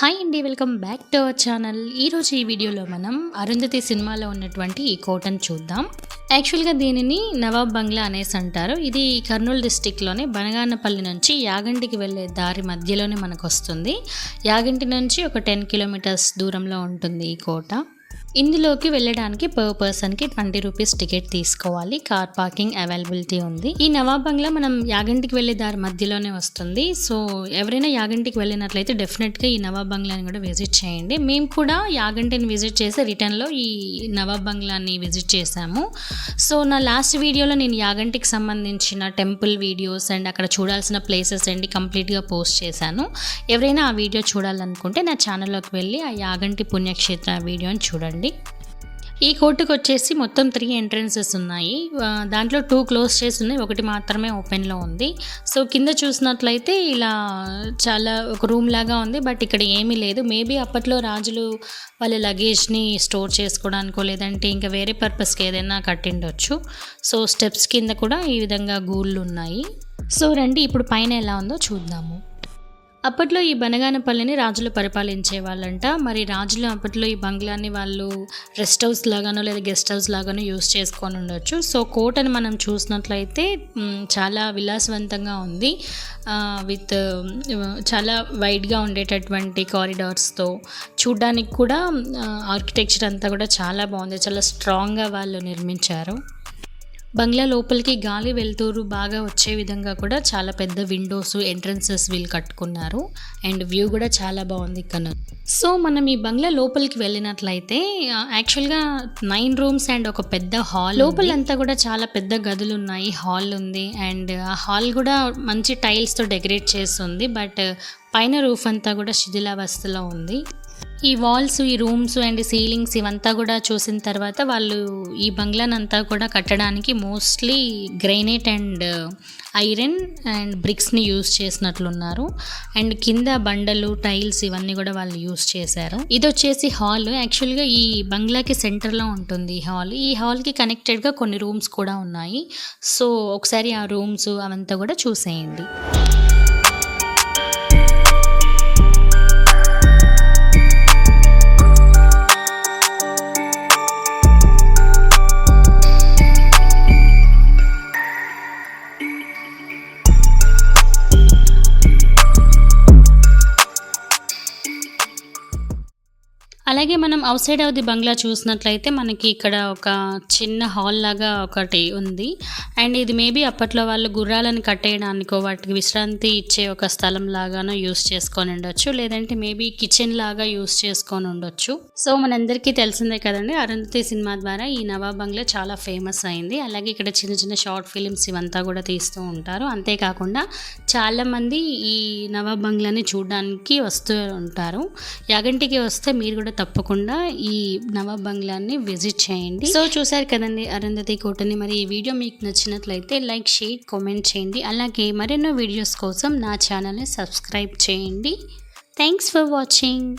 Hi అండి welcome back to our channel ఈరోజు ఈ వీడియోలో మనం అరుంధతి సినిమాలో ఉన్నటువంటి ఈ కోటను చూద్దాం. యాక్చువల్గా దీనిని నవాబ్ బంగ్లా అనేసి అంటారు. ఇది కర్నూలు డిస్టిక్లోనే బనగానపల్లి నుంచి యాగంటికి వెళ్ళే దారి మధ్యలోనే మనకు వస్తుంది. యాగంటి నుంచి ఒక టెన్ కిలోమీటర్స్ దూరంలో ఉంటుంది ఈ కోట. ఇందులోకి వెళ్ళడానికి పర్ పర్సన్కి ట్వంటీ రూపీస్ టికెట్ తీసుకోవాలి. కార్ పార్కింగ్ అవైలబిలిటీ ఉంది. ఈ నవాబ్ బంగ్లా మనం యాగంటికి వెళ్ళే దారి మధ్యలోనే వస్తుంది. సో ఎవరైనా యాగంటికి వెళ్ళినట్లయితే డెఫినెట్గా ఈ నవాబ్ బంగ్లాని కూడా విజిట్ చేయండి. మేము కూడా యాగంటిని విజిట్ చేసి రిటర్న్లో ఈ నవాబ్ బంగ్లాని విజిట్ చేశాము. సో నా లాస్ట్ వీడియోలో నేను యాగంటికి సంబంధించిన టెంపుల్ వీడియోస్ అండ్ అక్కడ చూడాల్సిన ప్లేసెస్ అండి కంప్లీట్గా పోస్ట్ చేశాను. ఎవరైనా ఆ వీడియో చూడాలనుకుంటే నా ఛానల్లోకి వెళ్ళి ఆ యాగంటి పుణ్యక్షేత్ర వీడియోని చూడండి. ఈ కోర్టుకు వచ్చేసి మొత్తం త్రీ ఎంట్రన్సెస్ ఉన్నాయి. దాంట్లో టూ క్లోజ్ చేసి ఉన్నాయి. ఒకటి మాత్రమే ఓపెన్లో ఉంది. సో కింద చూసినట్లయితే ఇలా చాలా ఒక రూమ్ లాగా ఉంది. బట్ ఇక్కడ ఏమీ లేదు. మేబీ అప్పట్లో రాజులు వాళ్ళ లగేజ్ని స్టోర్ చేసుకోవడానికో లేదంటే ఇంకా వేరే పర్పస్కి ఏదైనా కట్టిండొచ్చు. సో స్టెప్స్ కింద కూడా ఈ విధంగా గూళ్ళు ఉన్నాయి. సో రండి. ఇప్పుడు పైన ఎలా ఉందో చూద్దాము. అప్పట్లో ఈ బనగానపల్లిని రాజులు పరిపాలించే వాళ్ళంట మరి రాజులు అప్పట్లో ఈ బంగ్లాని వాళ్ళు రెస్ట్ హౌస్ లాగానో లేదా గెస్ట్ హౌస్ లాగానో యూస్ చేసుకొని ఉండొచ్చు. సో కోటను మనం చూసినట్లయితే చాలా విలాసవంతంగా ఉంది. విత్ చాలా వైడ్గా ఉండేటటువంటి కారిడార్స్తో చూడ్డానికి కూడా ఆర్కిటెక్చర్ అంతా కూడా చాలా బాగుంది. చాలా స్ట్రాంగ్గా వాళ్ళు నిర్మించారు. బంగ్లా లోపలికి గాలి వెళ్తూరు బాగా వచ్చే విధంగా కూడా చాలా పెద్ద విండోస్ ఎంట్రన్సెస్ వీళ్ళు కట్టుకున్నారు. అండ్ వ్యూ కూడా చాలా బాగుంది ఇక్కడ. సో మనం ఈ బంగ్లా లోపలికి వెళ్ళినట్లయితే యాక్చువల్గా నైన్ రూమ్స్ అండ్ ఒక పెద్ద హాల్ లోపలంతా కూడా చాలా పెద్ద గదులు ఉన్నాయి. హాల్ ఉంది. అండ్ ఆ హాల్ కూడా మంచి టైల్స్తో డెకరేట్ చేస్తుంది బట్ పైన రూఫ్ అంతా కూడా శిథిలావస్థలో ఉంది. ఈ వాల్స్ ఈ రూమ్స్ అండ్ సీలింగ్స్ ఇవంతా కూడా చూసిన తర్వాత వాళ్ళు ఈ బంగ్లానంతా కూడా కట్టడానికి mostly granite and iron and బ్రిక్స్ని use చేసినట్లున్నారు. అండ్ కింద బండలు టైల్స్ ఇవన్నీ కూడా వాళ్ళు యూస్ చేశారు. ఇది వచ్చేసి హాల్ యాక్చువల్గా ఈ బంగ్లాకి సెంటర్లో ఉంటుంది ఈ హాల్ ఈ హాల్కి కనెక్టెడ్గా కొన్ని రూమ్స్ కూడా ఉన్నాయి. సో ఒకసారి ఆ రూమ్స్ అవంతా కూడా చూసేయండి. అలాగే మనం అవుట్ సైడ్ ఆఫ్ ది బంగ్లా చూసినట్లయితే మనకి ఇక్కడ ఒక చిన్న హాల్ లాగా ఒకటి ఉంది. అండ్ ఇది మేబీ అప్పట్లో వాళ్ళు గుర్రాలను కట్టేయడానికో వాటికి విశ్రాంతి ఇచ్చే ఒక స్థలం లాగానో యూస్ చేసుకొని ఉండొచ్చు. లేదంటే మేబీ కిచెన్ లాగా యూస్ చేసుకొని ఉండొచ్చు. సో మనందరికీ తెలిసిందే కదండి అరుంధతి సినిమా ద్వారా ఈ నవాబ్ బంగ్లా చాలా ఫేమస్ అయింది. అలాగే ఇక్కడ చిన్న చిన్న షార్ట్ ఫిలిమ్స్ ఇవంతా కూడా తీస్తూ ఉంటారు. అంతేకాకుండా చాలామంది ఈ నవాబ్ బంగ్లాని చూడడానికి వస్తూ ఉంటారు. యాగంటికి వస్తే మీరు కూడా తప్పకుండా ఈ నవాబ్ బంగ్లాన్ని విజిట్ చేయండి. సో చూసారు కదండి అరుంధతి కోటని. మరి ఈ వీడియో మీకు నచ్చినట్లయితే లైక్ షేర్ కామెంట్ చేయండి. అలాగే మరెన్నో వీడియోస్ కోసం నా ఛానల్ని సబ్స్క్రైబ్ చేయండి. Thanks for watching.